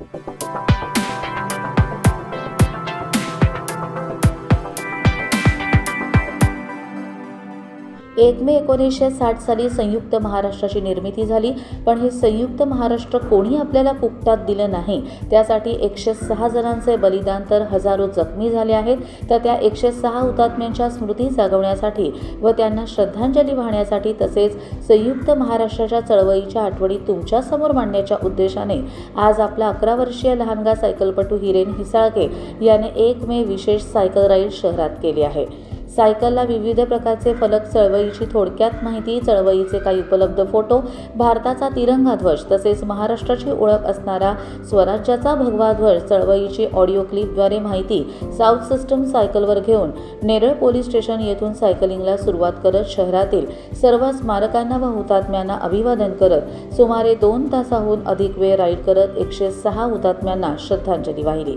Thank you. एक मे एकोणीसशे साठ साली संयुक्त महाराष्ट्राची निर्मिती झाली. पण हे संयुक्त महाराष्ट्र कोणी आपल्याला फुकटात दिलं नाही? त्यासाठी एकशे सहा जणांचे बलिदान तर हजारो जखमी झाले आहेत. तर त्या एकशे सहा हुतात्म्यांच्या स्मृती जागवण्यासाठी व त्यांना श्रद्धांजली वाहण्यासाठी तसेच संयुक्त महाराष्ट्राच्या चळवळीच्या आठवणी तुमच्यासमोर मांडण्याच्या उद्देशाने आज आपला अकरा वर्षीय लहानगा सायकलपटू हिरेन हिसाळके याने एक मे विशेष सायकल राईड शहरात केली आहे. सायकलला विविध प्रकारचे फलक चळवळीची थोडक्यात माहिती चळवळीचे काही उपलब्ध फोटो भारताचा तिरंगा ध्वज तसेच महाराष्ट्राची ओळख असणारा स्वराज्याचा भगवा ध्वज चळवळीची ऑडिओ क्लिपद्वारे माहिती साऊथ सिस्टम सायकलवर घेऊन नेरळ पोलीस स्टेशन येथून सायकलिंगला सुरुवात करत शहरातील सर्व स्मारकांना व हुतात्म्यांना अभिवादन करत सुमारे दोन तासाहून अधिक वेळ राईड करत एकशे सहा हुतात्म्यांना श्रद्धांजली वाहिली.